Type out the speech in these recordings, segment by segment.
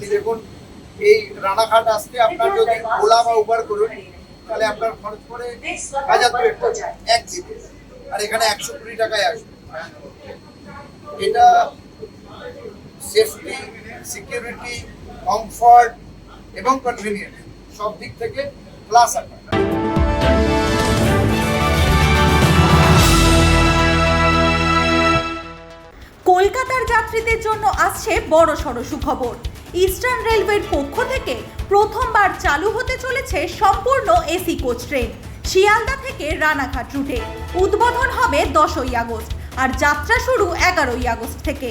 আপনি দেখুন, এই রানাঘাট আসতে আপনার যদি ওলা বা উবার করুন, তাহলে আপনার খরচ পড়ে হাজার দুয়েক টাকা আর এখানে একশো কুড়ি টাকায় আসবে। এটা সেফটি সিকিউরিটি কমফর্ট এবং কনভিনিয়েন্ট সব দিক থেকে প্লাস আপনার। কলকাতার যাত্রীদের জন্য আসছে বড় সড় সুখবর। ইস্টার্ন রেলওয়ের পক্ষ থেকে প্রথমবার চালু হতে চলেছে সম্পূর্ণ এসি কোচ ট্রেন। শিয়ালদা থেকে রানাঘাট রুটে। উদ্বোধন হবে দশই আগস্ট, আর যাত্রা শুরু এগারোই আগস্ট থেকে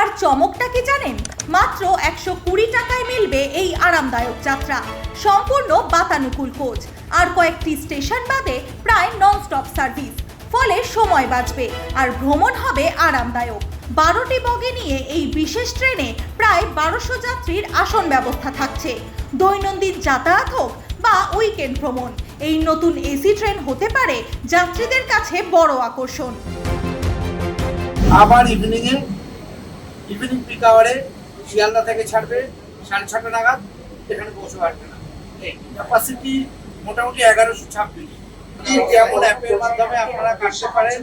আর চমকটা কি জানেন? মাত্র একশো কুড়ি টাকায় মিলবে এই আরামদায়ক যাত্রা। সম্পূর্ণ বাতানুকূল কোচ। আর কয়েকটি স্টেশন বাদে প্রায় নন স্টপ সার্ভিস ফলে সময় বাঁচবে আর ভ্রমণ হবে আরামদায়ক। বারোটি বগে নিয়ে এই বিশেষ ট্রেনে প্রায় বারোশো যাত্রীর আসন ব্যবস্থা থাকছে। দৈনন্দিন যাতায়াত হোক বা উইকেন্ড ভ্রমণ, এই নতুন এসি ট্রেন হতে পারে যাত্রীদের কাছে বড় আকর্ষণ। আবার ইভিনিং এ ইভিনিং পিক আওয়ারে শিয়ালদা থেকে ছাড়বে সাড়ে ছটা নাগাদ, এখানে পৌঁছে পারবে না ক্যাপাসিটি মোটামুটি এগারোশো ছাব্বিশ। যেমন অ্যাপের মাধ্যমে আপনারা কাটতে পারেন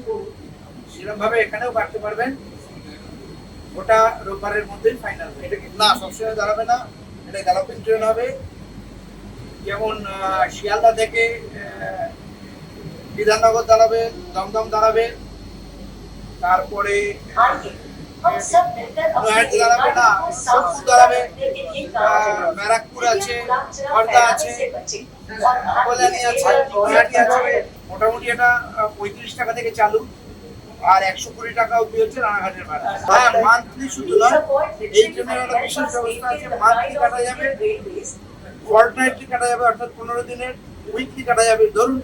সেরকম ভাবে এখানেও কাটতে পারবেন। ওটা রোববারের মধ্যেই ফাইনাল এটা না, সবসময় দাঁড়াবে না, এটা গ্যালোপিং ট্রেন হবে। যেমন শিয়ালদা থেকে বিধাননগর দাঁড়াবে, দমদম দাঁড়াবে, তারপরে মোটামুটি এটা পঁয়ত্রিশ টাকা থেকে চালু আর একশো টাকা অব্দি হচ্ছে রানাঘাটের ভাড়া মান্থলি শুধু নয় এই ট্রেনের একটা বিশেষ ব্যবস্থা আছে মান্থলি কাটা যাবে ফর্টনাইটলি কাটা যাবে অর্থাৎ পনেরো দিনের উইকলি কাটা যাবে ধরুন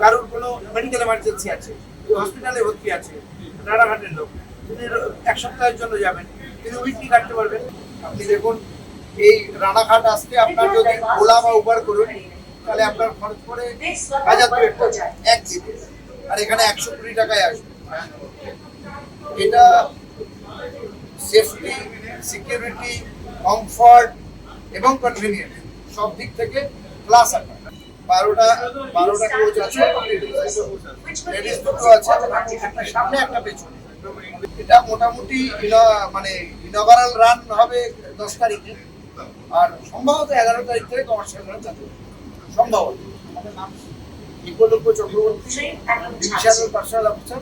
কারোর কোনো মেডিকেল এমার্জেন্সি আছে হসপিটালে ভর্তি আছে, রানাঘাটের লোক। তিনি এক সপ্তাহের জন্য যাবেন। তিনি উইকলি কাটতে পারবেন। আপনি দেখুন, এই রানাঘাট আসতে আপনার যদি ওলা বা উবার করুন, তাহলে আপনার খরচ পড়ে হাজার দুয়েক টাকা আর এখানে একশো কুড়ি টাকায় আসবে। এটা সেফটি সিকিউরিটি কমফর্ট এবং কনভিনিয়েন্ট সব দিক থেকে প্লাস আপনার বারোটা বারোটা কোচ আছে। লেডিস দুটো আছে। একটা সামনে একটা পেছনে। এটা মোটামুটি মানে ইনভারাল রান হবে দশ তারিখে। আর সম্ভবত এগারো তারিখ থেকে কমার্শিয়াল রান চালু সম্ভবত। বিকল্প চক্রবর্তী ডিভিশনাল। Personal officer